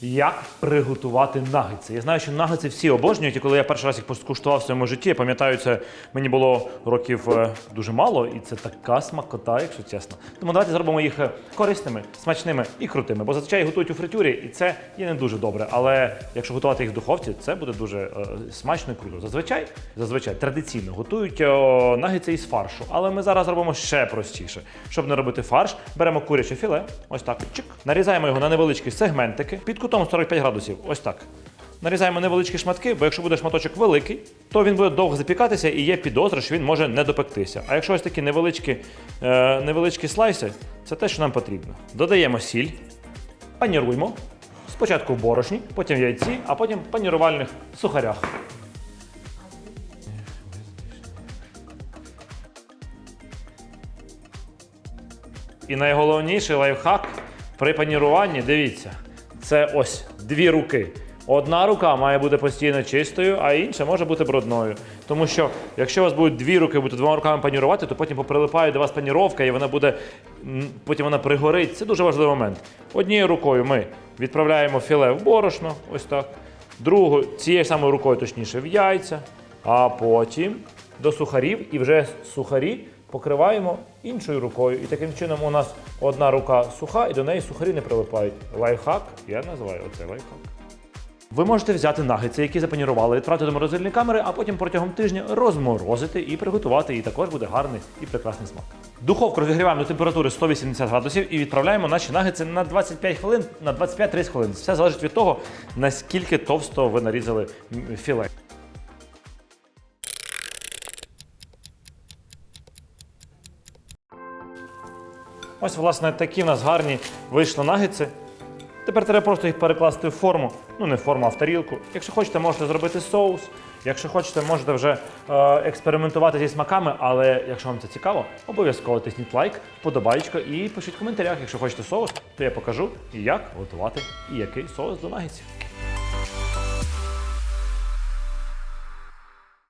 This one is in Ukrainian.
Як приготувати нагетси? Я знаю, що нагетси всі обожнюють, і коли я перший раз їх скуштував в своєму житті, я пам'ятаю, це мені було років е, дуже мало, і це така смакота, якщо чесно. Тому давайте зробимо їх е, корисними, смачними і крутими. Бо зазвичай готують у фритюрі, і це є не дуже добре. Але якщо готувати їх в духовці, це буде дуже е, смачно і круто. Зазвичай, зазвичай традиційно готують е, нагетси із фаршу. Але ми зараз робимо ще простіше. Щоб не робити фарш, беремо куряче філе, ось так, чик, нарізаємо його на невеличкі сегментики кутом 45 градусів. Ось так. Нарізаємо невеличкі шматки, бо якщо буде шматочок великий, то він буде довго запікатися і є підозра, що він може не допектися. А якщо ось такі невеличкі, е, невеличкі слайси, це те, що нам потрібно. Додаємо сіль, паніруємо. Спочатку в борошні, потім в яйці, а потім в панірувальних сухарях. І найголовніший лайфхак при паніруванні, дивіться, це ось дві руки. Одна рука має бути постійно чистою, а інша може бути брудною. Тому що якщо у вас будуть дві руки, будете двома руками панірувати, то потім поприлипає до вас паніровка, і вона буде потім вона пригорить. Це дуже важливий момент. Однією рукою ми відправляємо філе в борошно, ось так. Другою, цією самою рукою, точніше, в яйця, а потім до сухарів і вже сухарі покриваємо іншою рукою. І таким чином у нас одна рука суха, і до неї сухарі не прилипають. Лайфхак, я називаю оце лайфхак. Ви можете взяти нагетси, які запанірували, відправити до морозильної камери, а потім протягом тижня розморозити і приготувати. І також буде гарний і прекрасний смак. Духовку розігріваємо до температури 180 градусів і відправляємо наші нагетси на 25 хвилин, на 25-30 хвилин. Все залежить від того, наскільки товсто ви нарізали філе. Ось, власне, такі в нас гарні вийшли нагетси. Тепер треба просто їх перекласти в форму. Ну, не в форму, а в тарілку. Якщо хочете, можете зробити соус. Якщо хочете, можете вже е, експериментувати зі смаками, але якщо вам це цікаво, обов'язково тисніть лайк, вподобайка і пишіть в коментарях. Якщо хочете соус, то я покажу, як готувати і який соус до нагетсів.